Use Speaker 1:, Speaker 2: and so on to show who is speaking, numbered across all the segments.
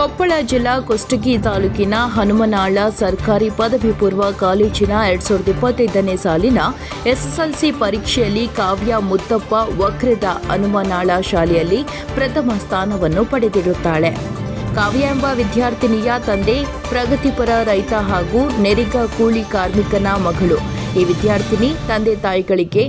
Speaker 1: ಕೊಪ್ಪಳ ಜಿಲ್ಲಾ ಕುಷ್ಟಗಿ ತಾಲೂಕಿನ ಹನುಮನಾಳ ಸರ್ಕಾರಿ ಪದವಿ ಪೂರ್ವ ಕಾಲೇಜಿನ ಎರಡ್ ಸಾವಿರದ ಇಪ್ಪತ್ತೈದನೇ ಸಾಲಿನ ಎಸ್ಎಸ್ಎಲ್ಸಿ ಪರೀಕ್ಷೆಯಲ್ಲಿ ಕಾವ್ಯ ಮುತ್ತಪ್ಪ ವಕ್ರದ ಹನುಮನಾಳ ಶಾಲೆಯಲ್ಲಿ ಪ್ರಥಮ ಸ್ಥಾನವನ್ನು ಪಡೆದಿರುತ್ತಾಳೆ. ಕಾವ್ಯ ಎಂಬ ವಿದ್ಯಾರ್ಥಿನಿಯ ತಂದೆ, ಪ್ರಗತಿಪರ ರೈತ ಹಾಗೂ ನೆರಿಗ ಕೂಲಿ ಕಾರ್ಮಿಕನ ಮಗಳು. ಈ ವಿದ್ಯಾರ್ಥಿನಿ ತಂದೆ ತಾಯಿಗಳಿಗೆ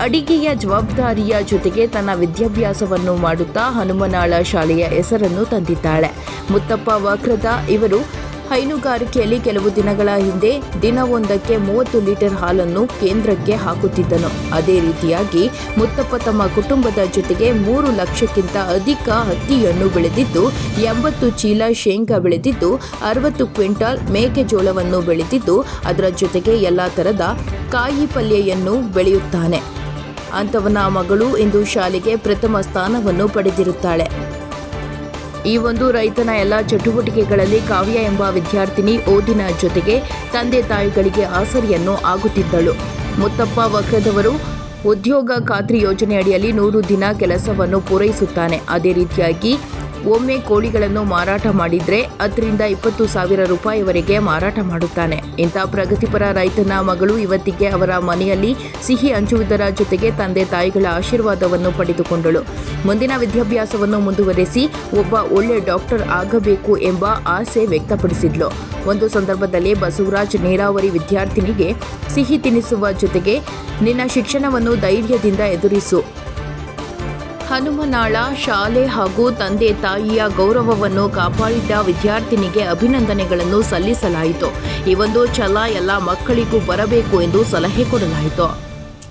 Speaker 1: ಅಡಿಗೆಯ ಜವಾಬ್ದಾರಿಯ ಜೊತೆಗೆ ತನ್ನ ವಿದ್ಯಾಭ್ಯಾಸವನ್ನು ಮಾಡುತ್ತಾ ಹನುಮನಾಳ ಶಾಲೆಯ ಹೆಸರನ್ನು ತಂದಿದ್ದಾಳೆ. ಮುತ್ತಪ್ಪ ವಕ್ರದ ಇವರು ಹೈನುಗಾರಿಕೆಯಲ್ಲಿ ಕೆಲವು ದಿನಗಳ ಹಿಂದೆ ದಿನವೊಂದಕ್ಕೆ ಮೂವತ್ತು ಲೀಟರ್ ಹಾಲನ್ನು ಕೇಂದ್ರಕ್ಕೆ ಹಾಕುತ್ತಿದ್ದನು. ಅದೇ ರೀತಿಯಾಗಿ ಮುತ್ತಪ್ಪ ತಮ್ಮ ಕುಟುಂಬದ ಜೊತೆಗೆ ಮೂರು ಲಕ್ಷಕ್ಕಿಂತ ಅಧಿಕ ಹತ್ತಿಯನ್ನು ಬೆಳೆದಿದ್ದು, ಎಂಬತ್ತು ಚೀಲ ಶೇಂಗಾ ಬೆಳೆದಿದ್ದು, ಅರವತ್ತು ಕ್ವಿಂಟಾಲ್ ಮೇಕೆಜೋಳವನ್ನು ಬೆಳೆದಿದ್ದು, ಅದರ ಜೊತೆಗೆ ಎಲ್ಲ ಥರದ ಕಾಯಿ ಪಲ್ಯವನ್ನು ಬೆಳೆಯುತ್ತಾನೆ. ಅಂಥವನ ಮಗಳು ಇಂದು ಶಾಲೆಗೆ ಪ್ರಥಮ ಸ್ಥಾನವನ್ನು ಪಡೆದಿರುತ್ತಾಳೆ. ಈ ಒಂದು ರೈತನ ಎಲ್ಲ ಚಟುವಟಿಕೆಗಳಲ್ಲಿ ಕಾವ್ಯ ಎಂಬ ವಿದ್ಯಾರ್ಥಿನಿ ಓದಿನ ಜೊತೆಗೆ ತಂದೆ ತಾಯಿಗಳಿಗೆ ಆಸರಿಯನ್ನು ಆಗುತ್ತಿದ್ದಳು. ಮುತ್ತಪ್ಪ ವಕ್ರದವರು ಉದ್ಯೋಗ ಖಾತ್ರಿ ಯೋಜನೆಯಡಿಯಲ್ಲಿ ನೂರು ದಿನ ಕೆಲಸವನ್ನು ಪೂರೈಸುತ್ತಾನೆ. ಅದೇ ರೀತಿಯಾಗಿ ಒಮ್ಮೆ ಕೋಳಿಗಳನ್ನು ಮಾರಾಟ ಮಾಡಿದ್ರೆ ಹತ್ತರಿಂದ ಇಪ್ಪತ್ತು ಸಾವಿರ ರೂಪಾಯಿವರೆಗೆ ಮಾರಾಟ ಮಾಡುತ್ತಾನೆ. ಇಂಥ ಪ್ರಗತಿಪರ ರೈತನ ಮಗಳು ಇವತ್ತಿಗೆ ಅವರ ಮನೆಯಲ್ಲಿ ಸಿಹಿ ಹಂಚುವುದರ ಜೊತೆಗೆ ತಂದೆ ತಾಯಿಗಳ ಆಶೀರ್ವಾದವನ್ನು ಪಡೆದುಕೊಂಡಳು. ಮುಂದಿನ ವಿದ್ಯಾಭ್ಯಾಸವನ್ನು ಮುಂದುವರೆಸಿ ಒಬ್ಬ ಒಳ್ಳೆ ಡಾಕ್ಟರ್ ಆಗಬೇಕು ಎಂಬ ಆಸೆ ವ್ಯಕ್ತಪಡಿಸಿದ್ಲು. ಒಂದು ಸಂದರ್ಭದಲ್ಲಿ ಬಸವರಾಜ್ ನೀರಾವರಿ ವಿದ್ಯಾರ್ಥಿನಿಗೆ ಸಿಹಿ ತಿನ್ನಿಸುವ ಜೊತೆಗೆ ನಿನ್ನ ಶಿಕ್ಷಣವನ್ನು ಧೈರ್ಯದಿಂದ ಎದುರಿಸು. ಹನುಮನಾಳ ಶಾಲೆ ಹಾಗೂ ತಂದೆ ತಾಯಿಯ ಗೌರವವನ್ನು ಕಾಪಾಡಿದ ವಿದ್ಯಾರ್ಥಿನಿಗೆ ಅಭಿನಂದನೆಗಳನ್ನು ಸಲ್ಲಿಸಲಾಯಿತು. ಈ ಒಂದು ಛಲ ಎಲ್ಲ ಮಕ್ಕಳಿಗೂ ಬರಬೇಕು ಎಂದು ಸಲಹೆ ಕೊಡಲಾಯಿತು.